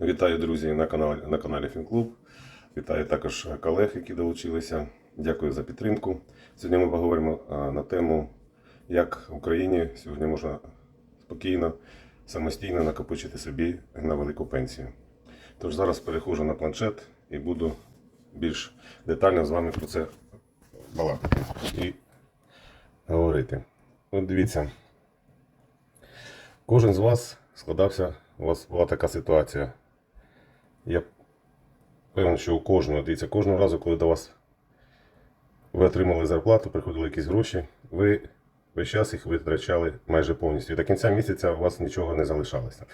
Вітаю друзі на каналі на каналі Фінклуб. Вітаю також колег, які долучилися. Дякую за підтримку. Сьогодні ми поговоримо на тему, як в Україні сьогодні можна спокійно, самостійно накопичити собі на велику пенсію. Тож зараз переходжу на планшет і буду більш детально з вами про це балакати і говорити. От дивіться, кожен з вас складався, у вас була така ситуація. Я певен, що у кожного, дивіться, кожного разу, коли до вас ви отримали зарплату, приходили якісь гроші, ви весь час їх витрачали майже повністю. І до кінця місяця у вас нічого не залишалося.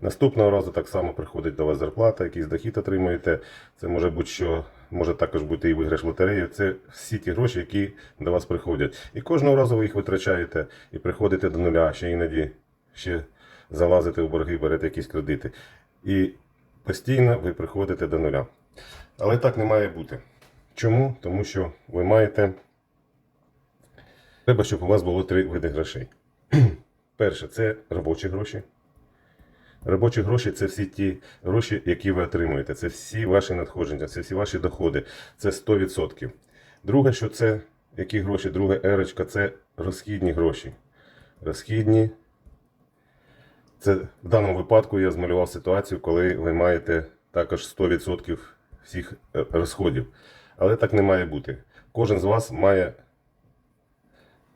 Наступного разу так само приходить до вас зарплата, якийсь дохід отримуєте. Це може бути що, може також бути і виграш в лотерею. Це всі ті гроші, які до вас приходять. І кожного разу ви їх витрачаєте і приходите до нуля, ще іноді ще залазите у борги, берете якісь кредити. І постійно ви приходите до нуля. Але так не має бути. Чому? Тому що ви маєте. Треба, щоб у вас було три види грошей. Перше, це робочі гроші. Робочі гроші це всі ті гроші, які ви отримуєте. Це всі ваші надходження, це всі ваші доходи. Це 100%. Друге, що це які гроші? Друге ерочка це розхідні гроші. Розхідні. Це в даному випадку я змалював ситуацію, коли ви маєте також 100% всіх е, розходів. Але так не має бути. Кожен з вас має,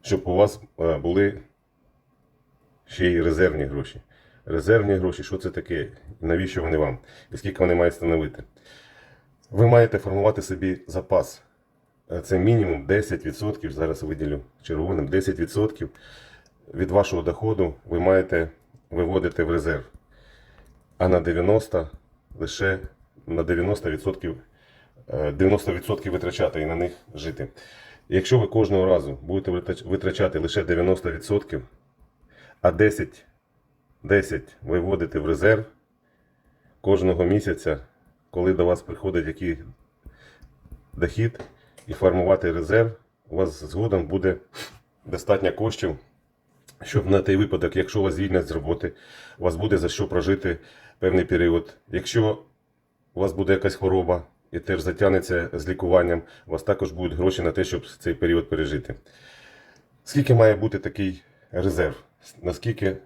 щоб у вас е, були ще й резервні гроші. Резервні гроші, що це таке? Навіщо вони вам? І скільки вони мають становити? Ви маєте формувати собі запас. Е, Це мінімум 10%, зараз виділю червоним, 10% від вашого доходу ви маєте виводити в резерв. А на 90 лише на 90%, е, 90% витрачати і на них жити. Якщо ви кожного разу будете витрачати лише 90%, а 10, 10 виводити в резерв кожного місяця, коли до вас приходить який дохід і формувати резерв, у вас згодом буде достатньо коштів, щоб на той випадок, якщо вас звільнять з роботи, у вас буде за що прожити певний період. Якщо у вас буде якась хвороба і теж затягнеться з лікуванням, у вас також будуть гроші на те, щоб цей період пережити. Скільки має бути такий резерв? Наскільки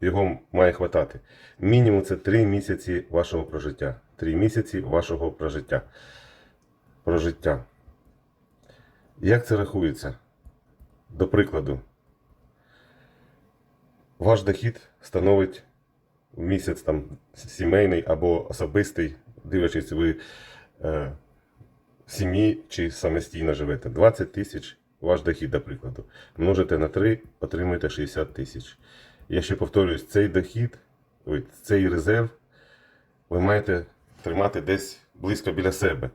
його має хватати? Мінімум це 3 місяці вашого прожиття. 3 місяці вашого прожиття. Прожиття. Як це рахується? До прикладу, ваш дохід становить місяць там сімейний або особистий, дивлячись, ви е, в сім'ї чи самостійно живете. 20 тисяч ваш дохід, до прикладу. Множите на 3, отримуєте 60 тисяч. Я ще повторююсь, цей дохід, цей резерв ви маєте тримати десь близько біля себе,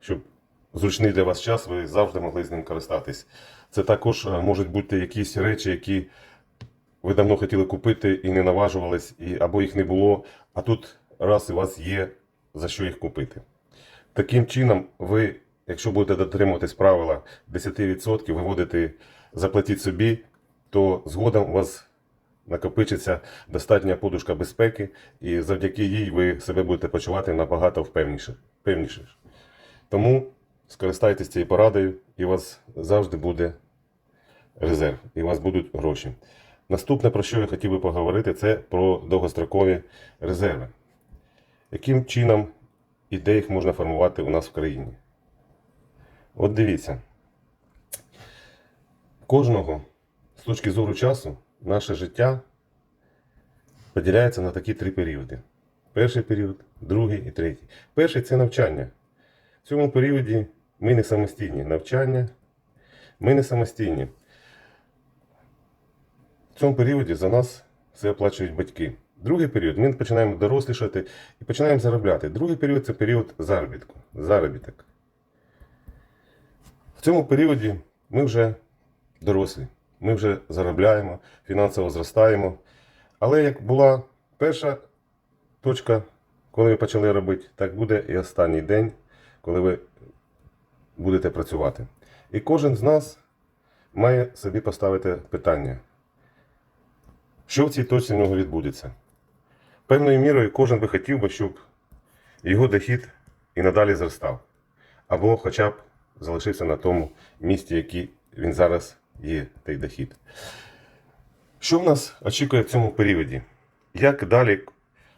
щоб зручний для вас час ви завжди могли з ним користатись. Це також е, можуть бути якісь речі, які ви давно хотіли купити і не наважувались, і, або їх не було, а тут раз у вас є за що їх купити. Таким чином, ви, якщо будете дотримуватись правила 10% виводити, заплатіть собі, то згодом у вас накопичиться достатня подушка безпеки, і завдяки їй ви себе будете почувати набагато впевніше. впевніше. Тому скористайтесь цією порадою, і у вас завжди буде резерв, і у вас будуть гроші. Наступне, про що я хотів би поговорити, це про довгострокові резерви. Яким чином і де їх можна формувати у нас в країні? От дивіться. Кожного з точки зору часу наше життя поділяється на такі три періоди. Перший період, другий і третій. Перший це навчання. В цьому періоді ми не самостійні. Навчання, ми не самостійні. В цьому періоді за нас все оплачують батьки. Другий період ми починаємо дорослішати і починаємо заробляти. Другий період це період заробітку. Заробіток. В цьому періоді ми вже дорослі. Ми вже заробляємо, фінансово зростаємо. Але як була перша точка, коли ви почали робити, так буде і останній день, коли ви будете працювати. І кожен з нас має собі поставити питання. Що в цій точці в нього відбудеться? Певною мірою кожен би хотів би, щоб його дохід і надалі зростав. Або хоча б залишився на тому місці, який він зараз є, той дохід. Що в нас очікує в цьому періоді? Як далі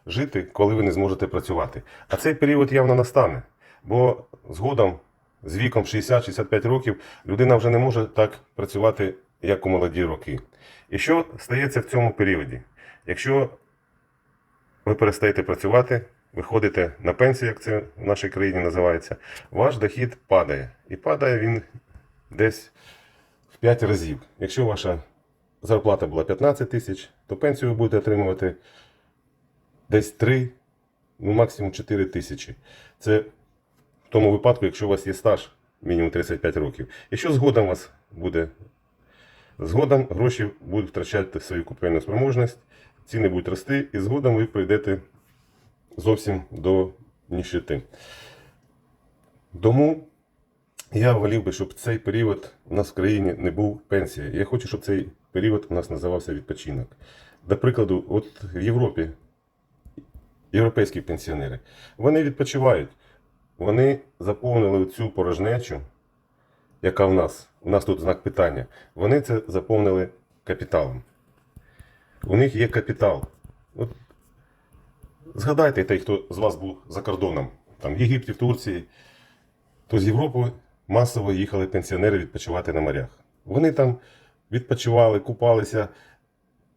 жити, коли ви не зможете працювати? А цей період явно настане, бо згодом, з віком 60-65 років, людина вже не може так працювати, як у молоді роки. І що стається в цьому періоді? Якщо ви перестаєте працювати, виходите на пенсію, як це в нашій країні називається, ваш дохід падає. І падає він десь в 5 разів. Якщо ваша зарплата була 15 тисяч, то пенсію ви будете отримувати десь 3, ну максимум 4 тисячі. Це в тому випадку, якщо у вас є стаж мінімум 35 років. Якщо згодом у вас буде згодом гроші будуть втрачати свою купівельну спроможність, ціни будуть рости, і згодом ви прийдете зовсім до ніщити. Тому я волів би, щоб цей період у нас в країні не був пенсія. Я хочу, щоб цей період у нас називався відпочинок. До прикладу, от в Європі європейські пенсіонери, вони відпочивають. Вони заповнили цю порожнечу, яка в нас. У нас тут знак питання. Вони це заповнили капіталом. У них є капітал. От згадайте той, хто з вас був за кордоном, там в Єгипті, в Турції, то з Європи масово їхали пенсіонери відпочивати на морях. Вони там відпочивали, купалися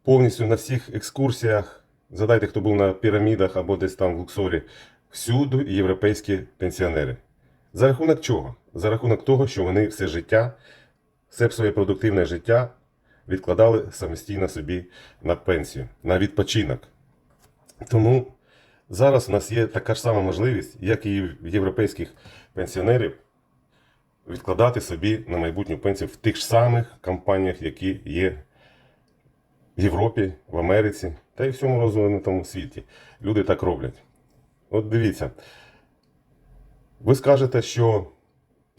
повністю на всіх екскурсіях. Згадайте, хто був на пірамідах або десь там в Луксорі. Всюди європейські пенсіонери. За рахунок чого? За рахунок того, що вони все життя, все своє продуктивне життя відкладали самостійно собі на пенсію, на відпочинок. Тому зараз у нас є така ж сама можливість, як і в європейських пенсіонерів, відкладати собі на майбутню пенсію в тих ж самих компаніях, які є в Європі, в Америці та й в всьому розвинутому світі. Люди так роблять. От дивіться, ви скажете, що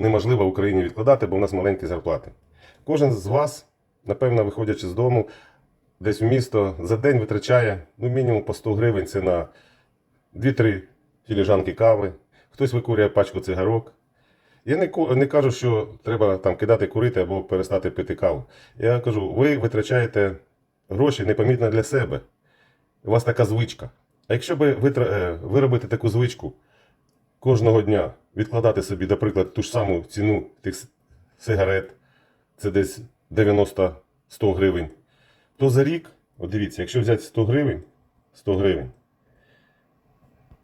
неможливо Україні відкладати, бо в нас маленькі зарплати. Кожен з вас, напевно, виходячи з дому, десь в місто за день витрачає ну, мінімум по 100 гривень це на 2-3 філіжанки кави, хтось викурює пачку цигарок. Я не, не кажу, що треба там кидати курити або перестати пити каву. Я кажу, ви витрачаєте гроші непомітно для себе. У вас така звичка. А якщо ви витра... е, таку звичку кожного дня відкладати собі, наприклад, ту ж саму ціну тих сигарет, це десь 90-100 гривень, то за рік, от дивіться, якщо взяти 100 гривень, 100 гривень,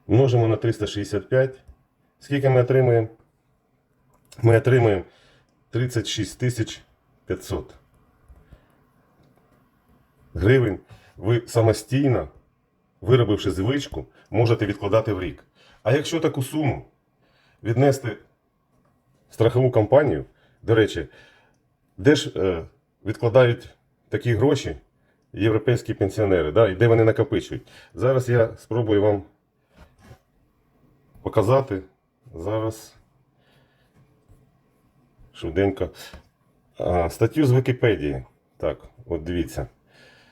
множимо на 365, скільки ми отримаємо? Ми отримаємо 36 тисяч 500 гривень. Ви самостійно виробивши звичку, можете відкладати в рік. А якщо таку суму віднести страхову компанію, до речі, де ж е, відкладають такі гроші європейські пенсіонери, да, і де вони накопичують? Зараз я спробую вам показати. Зараз швиденько. А, статтю з Вікіпедії. Так, от дивіться.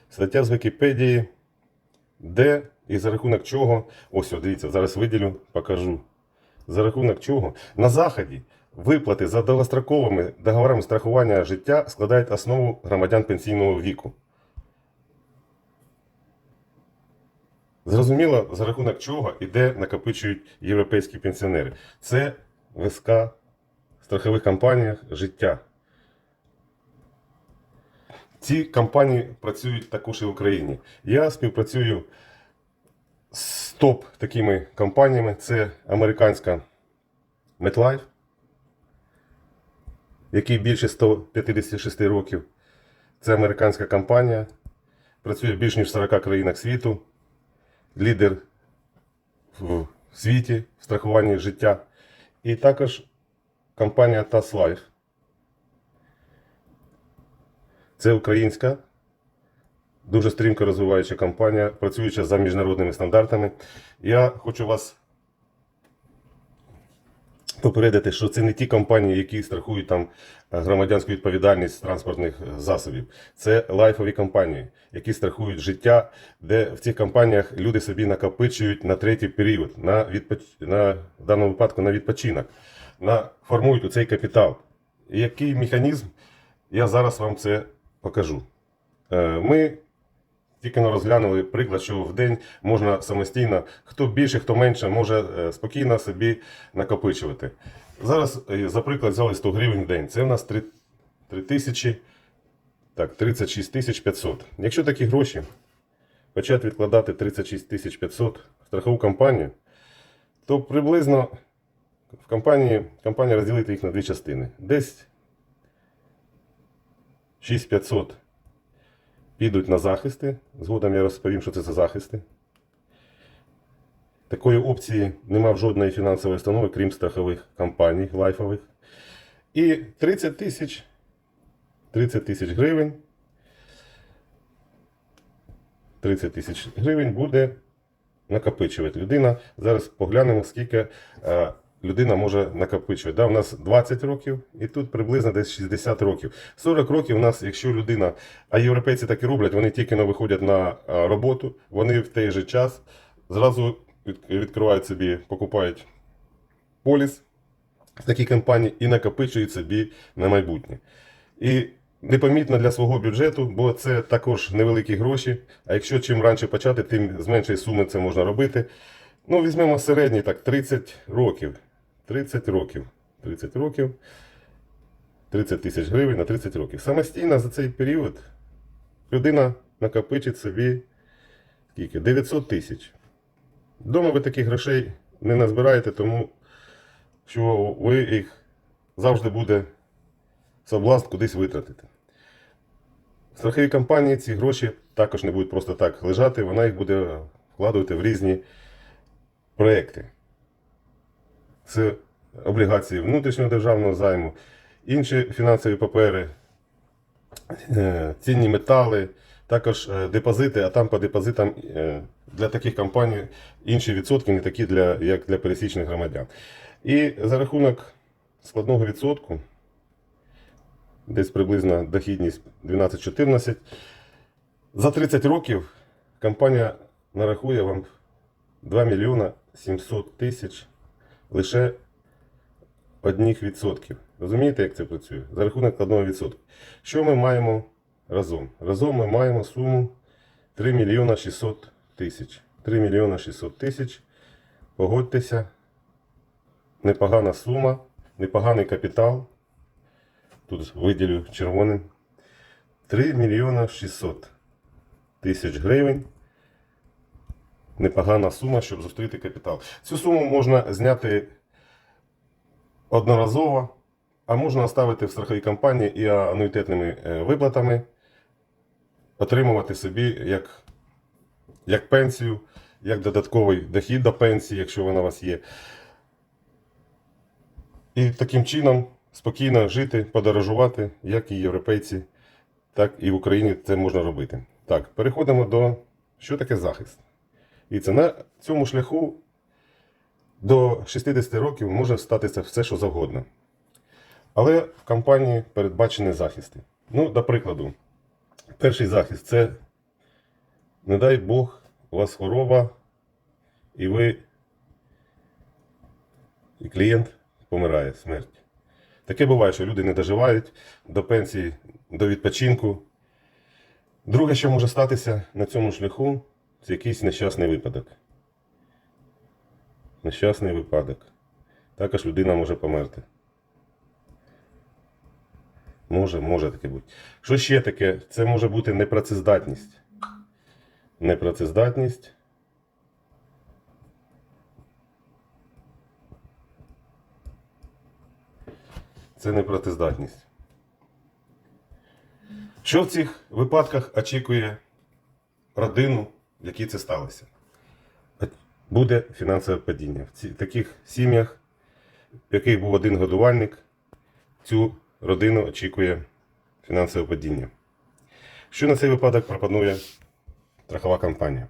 Стаття з Вікіпедії де і за рахунок чого. Ось, о, дивіться, зараз виділю, покажу. За рахунок чого на Заході виплати за довгостроковими договорами страхування життя складають основу громадян пенсійного віку. Зрозуміло, за рахунок чого і де накопичують європейські пенсіонери. Це в страхових компаніях життя. Ці компанії працюють також і в Україні. Я співпрацюю з топ такими компаніями. Це американська MetLife, якій більше 156 років. Це американська компанія. Працює в більш ніж 40 країнах світу. Лідер в світі в страхуванні життя. І також компанія TAS Life. Це українська, дуже стрімко розвиваюча компанія, працююча за міжнародними стандартами. Я хочу вас попередити, що це не ті компанії, які страхують там е, громадянську відповідальність транспортних е, засобів. Це лайфові компанії, які страхують життя, де в цих компаніях люди собі накопичують на третій період, на відпоч... на в даному випадку на відпочинок, на формують у цей капітал. Який механізм, я зараз вам це покажу. Е, Ми тільки но розглянули приклад, що в день можна самостійно, хто більше, хто менше, може е, спокійно собі накопичувати. Зараз, е, за приклад, взяли 100 гривень в день. Це в нас 3, 3 тисячі, так, 36 тисяч 500. Якщо такі гроші почати відкладати 36 тисяч 500 в страхову компанію, то приблизно в компанії, компанія розділити їх на дві частини. Десь 6500 підуть на захисти. Згодом я розповім, що це за захисти. Такої опції нема в жодної фінансової установи, крім страхових компаній лайфових. І 30 тисяч 30 тисяч гривень. 30 тисяч гривень буде накопичувати людина. Зараз поглянемо, скільки е, людина може накопичувати. Да, у нас 20 років, і тут приблизно десь 60 років. 40 років у нас, якщо людина, а європейці так і роблять, вони тільки не виходять на роботу, вони в той же час зразу відкривають собі, покупають поліс в такій компанії і накопичують собі на майбутнє. І непомітно для свого бюджету, бо це також невеликі гроші. А якщо чим раніше почати, тим з меншої суми це можна робити. Ну, візьмемо середній так, 30 років. 30 років. 30 років. 30 тисяч гривень на 30 років. Самостійно за цей період людина накопичить собі скільки? 900 тисяч. Дома ви таких грошей не назбираєте, тому що ви їх завжди буде соблазн кудись витратити. В страховій компанії ці гроші також не будуть просто так лежати, вона їх буде вкладувати в різні проекти. Це облігації внутрішнього державного займу, інші фінансові папери, е, цінні метали, також е, депозити, а там по депозитам е, для таких компаній інші відсотки, не такі, для, як для пересічних громадян. І за рахунок складного відсотку, десь приблизно дохідність 12-14, за 30 років компанія нарахує вам 2 мільйона 700 тисяч лише одних відсотків. Розумієте, як це працює? За рахунок одного відсотку. Що ми маємо разом? Разом ми маємо суму 3 мільйона 600 тисяч. 3 мільйона 600 тисяч. Погодьтеся, непогана сума, непоганий капітал. Тут виділю червоним. 3 мільйона 600 тисяч гривень. Непогана сума, щоб зустріти капітал. Цю суму можна зняти одноразово, а можна оставити в страховій компанії і ануїтетними е, виплатами, отримувати собі як, як пенсію, як додатковий дохід до пенсії, якщо вона у вас є. І таким чином спокійно жити, подорожувати, як і європейці, так і в Україні це можна робити. Так, переходимо до що таке захист. І це на цьому шляху до 60 років може статися все, що завгодно. Але в компанії передбачені захисти. Ну, до прикладу, перший захист це, не дай Бог, у вас хвороба, і ви, і клієнт помирає смерть. Таке буває, що люди не доживають до пенсії, до відпочинку. Друге, що може статися на цьому шляху, це якийсь нещасний випадок. Нещасний випадок. Також людина може померти. Може, може таке бути. Що ще таке? Це може бути непрацездатність. Непрацездатність. Це непрацездатність. Що в цих випадках очікує родину, в якій це сталося? Буде фінансове падіння. В таких сім'ях, в яких був один годувальник, цю родину очікує фінансове падіння. Що на цей випадок пропонує страхова компанія?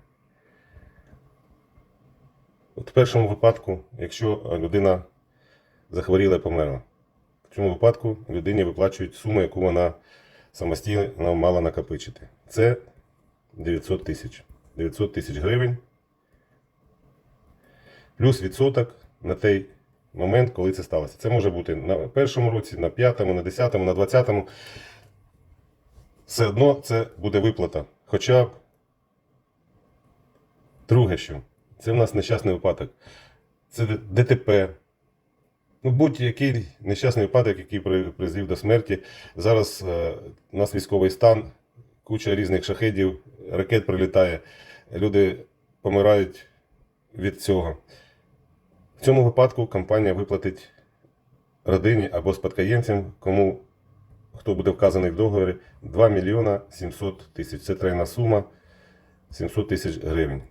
От в першому випадку, якщо людина захворіла і померла. В цьому випадку людині виплачують суму, яку вона самостійно мала накопичити. Це 900 тисяч. 900 тисяч гривень. Плюс відсоток на той момент, коли це сталося. Це може бути на першому році, на п'ятому, на десятому, на двадцятому. Все одно це буде виплата. Хоча б друге, що це в нас нещасний випадок. Це ДТП. Ну, будь-який нещасний випадок, який призвів до смерті. Зараз е, у нас військовий стан, куча різних шахедів, ракет прилітає, люди помирають від цього. В цьому випадку компанія виплатить родині або спадкоємцям, кому хто буде вказаний в договорі, 2 мільйона 700 тисяч. Це тройна сума 700 тисяч гривень.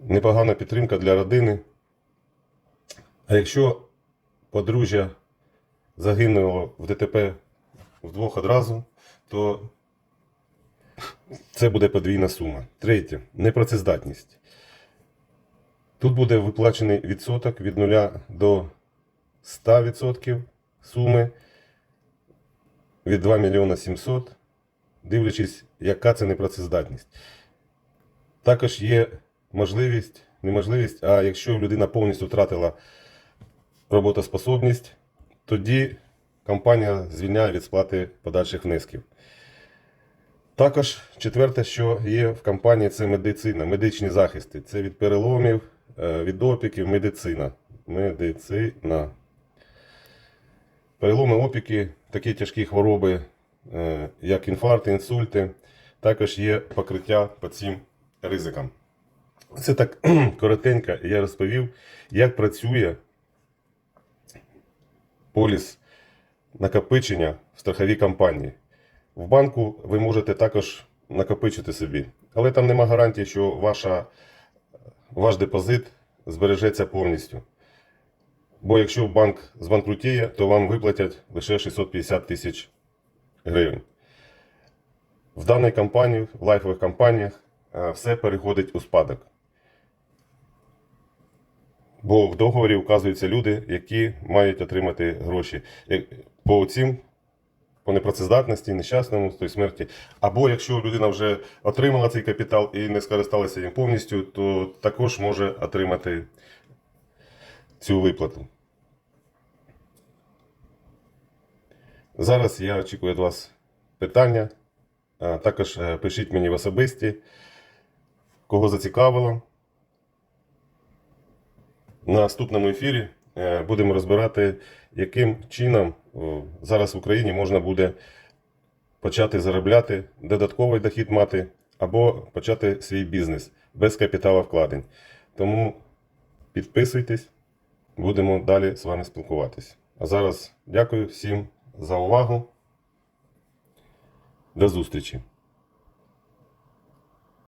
Непогана підтримка для родини. А якщо подружжя загинуло в ДТП вдвох одразу, то це буде подвійна сума. Третє непрацездатність. Тут буде виплачений відсоток від 0 до 100% суми від 2 мільйона 700, дивлячись, яка це непрацездатність. Також є можливість, не можливість, а якщо людина повністю втратила роботоспособність, тоді компанія звільняє від сплати подальших внесків. Також четверте, що є в компанії, це медицина, медичні захисти. Це від переломів, е, від опіків, медицина. Медицина. Переломи опіки, такі тяжкі хвороби, е, як інфаркти, інсульти. Також є покриття по цим ризикам. Це так коротенько я розповів, як працює поліс накопичення в страховій компанії. В банку ви можете також накопичити собі, але там нема гарантії, що ваша, ваш депозит збережеться повністю. Бо якщо банк збанкрутіє, то вам виплатять лише 650 тисяч гривень. В даній компанії, в лайфових компаніях, е, все переходить у спадок. Бо в договорі вказуються люди, які мають отримати гроші. По цим, по непрацездатності, нещасному, той смерті. Або якщо людина вже отримала цей капітал і не скористалася їм повністю, то також може отримати цю виплату. Зараз я очікую від вас питання. Також е, пишіть мені в особисті, кого зацікавило. На наступному ефірі е, будемо розбирати, яким чином зараз в Україні можна буде почати заробляти, додатковий дохід мати, або почати свій бізнес без капіталовкладень. Тому підписуйтесь, будемо далі з вами спілкуватись. А зараз дякую всім за увагу. До зустрічі!